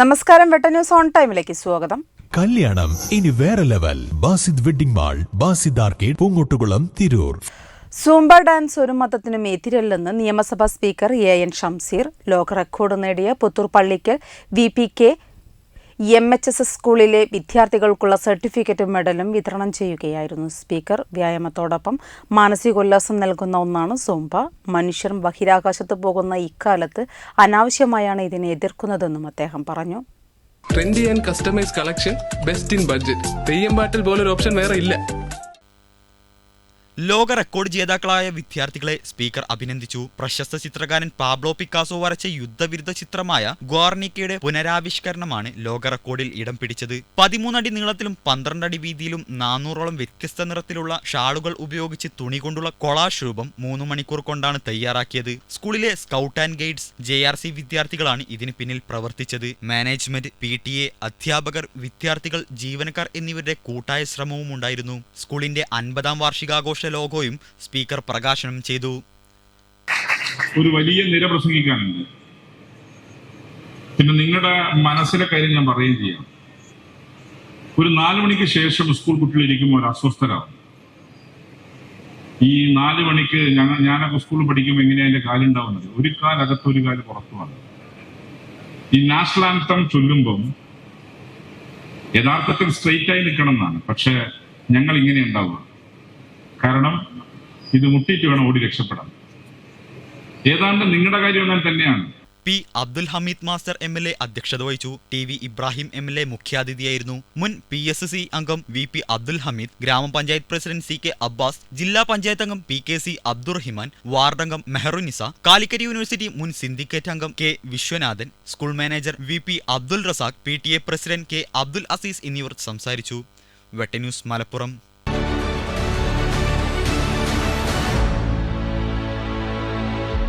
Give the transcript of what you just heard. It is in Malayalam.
നമസ്കാരം വെട്ട ന്യൂസ് ഓൺ ടൈമിലേക്ക് സ്വാഗതം. കല്യാണം ഇനി വേറെ level. Basid wedding mall Basid arcade Poongottukulam Tirur. Zumba dance ഒരു മതത്തിനും എതിരല്ലെന്ന് നിയമസഭാ സ്പീക്കർ എ എൻ ഷംസീർ ലോക റെക്കോർഡ് നേടിയ Puthur Pallikkal V P K M H S S സ്കൂളിലെ വിദ്യാർത്ഥികൾക്കുള്ള സർട്ടിഫിക്കറ്റും മെഡലും വിതരണം ചെയ്യുകയായിരുന്നു സ്പീക്കർ. വ്യായാമത്തോടൊപ്പം മാനസികോല്ലാസം നൽകുന്ന ഒന്നാണ് സോംബ. മനുഷ്യർ ബഹിരാകാശത്ത് പോകുന്ന ഇക്കാലത്ത് അനാവശ്യമായാണ് ഇതിനെ എതിർക്കുന്നതെന്നും അദ്ദേഹം പറഞ്ഞു. Trendy and customise collection best in budget പോലൊരു ഓപ്ഷൻ വേറെ ഇല്ല. ലോക റെക്കോർഡ് ജേതാക്കളായ വിദ്യാർത്ഥികളെ സ്പീക്കർ അഭിനന്ദിച്ചു. പ്രശസ്ത ചിത്രകാരൻ പാബ്ലോ പിക്കാസോ വരച്ച യുദ്ധവിരുദ്ധ ചിത്രമായ ഗ്വാർണിക്കയുടെ പുനരാവിഷ്കരണമാണ് ലോക റെക്കോർഡിൽ ഇടം പിടിച്ചത്. പതിമൂന്നടി നീളത്തിലും പന്ത്രണ്ടടി വീതിയിലും നാനൂറോളം വ്യത്യസ്ത നിറത്തിലുള്ള ഷാളുകൾ ഉപയോഗിച്ച് തുണി കൊണ്ടുള്ള കൊളാഷ് രൂപം മൂന്ന് മണിക്കൂർ കൊണ്ടാണ് തയ്യാറാക്കിയത്. സ്കൂളിലെ scout and guides J R C വിദ്യാർത്ഥികളാണ് ഇതിന് പിന്നിൽ പ്രവർത്തിച്ചത്. മാനേജ്മെന്റ് പി ടി എ അധ്യാപകർ വിദ്യാർത്ഥികൾ ജീവനക്കാർ എന്നിവരുടെ കൂട്ടായ ശ്രമവും ഉണ്ടായിരുന്നു സ്കൂളിന്റെ അൻപതാം വാർഷികാഘോഷ ലോഗോയും സ്പീക്കർ പ്രകാശനം ചെയ്തു. ഒരു വലിയ നിര പ്രസംഗിക്കാനുണ്ട്. പിന്നെ നിങ്ങളുടെ മനസ്സിലെ കാര്യം ഞാൻ പറയുകയും ചെയ്യാം. ഒരു നാല് മണിക്ക് ശേഷം സ്കൂൾ കുട്ടികൾ ഇരിക്കുമ്പോൾ ഒരു അസ്വസ്ഥരാകും ഈ നാല് മണിക്ക് ഞങ്ങൾ ഞാനൊക്കെ സ്കൂളിൽ പഠിക്കുമ്പോൾ എങ്ങനെയാ എന്റെ കാലുണ്ടാവുന്നത് ഒരു കാലകത്ത് ഒരു കാൽ പുറത്തുമാണ് ഈ നാഷണൽ ആന്തം ചൊല്ലുമ്പം യഥാർത്ഥത്തിൽ സ്ട്രെയിറ്റ് ആയി നിൽക്കണം എന്നാണ്. പക്ഷെ ഞങ്ങൾ ഇങ്ങനെ ഉണ്ടാവുക. കാരണം ഇത് മുട്ടിയിട്ട് വേണം ഓടി രക്ഷപ്പെടാൻ. ഏതാണ്ട് നിങ്ങളുടെ കാര്യം ഞാൻ തന്നെയാണ്. P Abdul Hameed master M L A അധ്യക്ഷത വഹിച്ചു. T V Ibrahim M L A മുഖ്യാതിഥിയായിരുന്നു. മുൻ പി എസ് സി അംഗം വി പി അബ്ദുൽ ഹമീദ് ഗ്രാമപഞ്ചായത്ത് പ്രസിഡന്റ് സി കെ അബ്ബാസ് ജില്ലാ പഞ്ചായത്ത് അംഗം പി കെ സി അബ്ദുറഹിമാൻ വാർഡംഗം മെഹറുനിസ കാലിക്കറ്റ് യൂണിവേഴ്സിറ്റി മുൻ സിൻഡിക്കേറ്റ് അംഗം K Viswanathan school manager V P Abdul Razak P T A president K Abdul Azeez എന്നിവർ സംസാരിച്ചു. വെട്ടന്യൂസ് മലപ്പുറം.